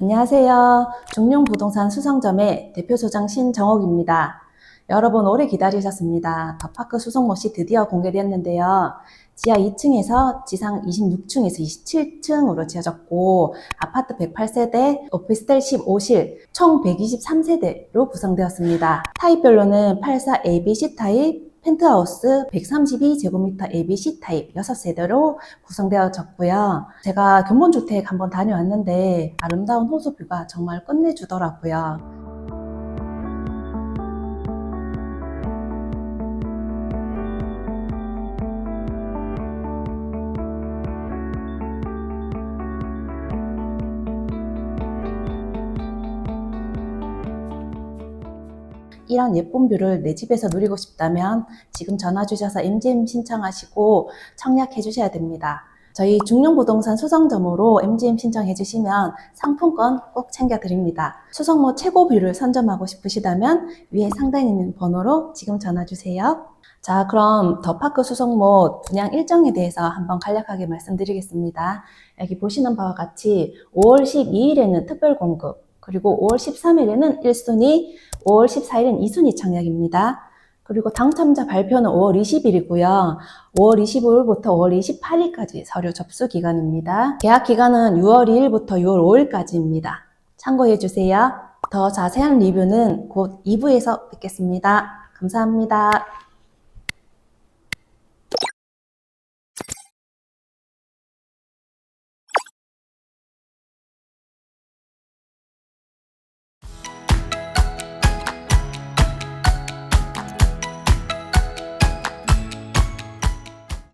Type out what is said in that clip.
안녕하세요. 중룡부동산 수성점의 대표소장 신정옥입니다. 여러분 오래 기다리셨습니다. 더파크 수성못이 드디어 공개되었는데요. 지하 2층에서 지상 26층에서 27층으로 지어졌고 아파트 108세대, 오피스텔 15실, 총 123세대로 구성되었습니다. 타입별로는 84 ABC 타입, 펜트하우스 132제곱미터 ABC 타입 6세대로 구성되어졌고요. 제가 견본주택 한번 다녀왔는데 아름다운 호수뷰가 정말 끝내주더라고요. 이런 예쁜 뷰를 내 집에서 누리고 싶다면 지금 전화 주셔서 MGM 신청하시고 청약해 주셔야 됩니다. 저희 중룡부동산 수성점으로 MGM 신청해 주시면 상품권 꼭 챙겨 드립니다. 수성모 최고 뷰를 선점하고 싶으시다면 위에 상단에 있는 번호로 지금 전화 주세요. 자, 그럼 더파크 수성모 분양 일정에 대해서 한번 간략하게 말씀드리겠습니다. 여기 보시는 바와 같이 5월 12일에는 특별 공급, 그리고 5월 13일에는 1순위, 5월 14일은 2순위 청약입니다. 그리고 당첨자 발표는 5월 20일이고요. 5월 25일부터 5월 28일까지 서류 접수 기간입니다. 계약 기간은 6월 2일부터 6월 5일까지입니다. 참고해 주세요. 더 자세한 리뷰는 곧 2부에서 뵙겠습니다. 감사합니다.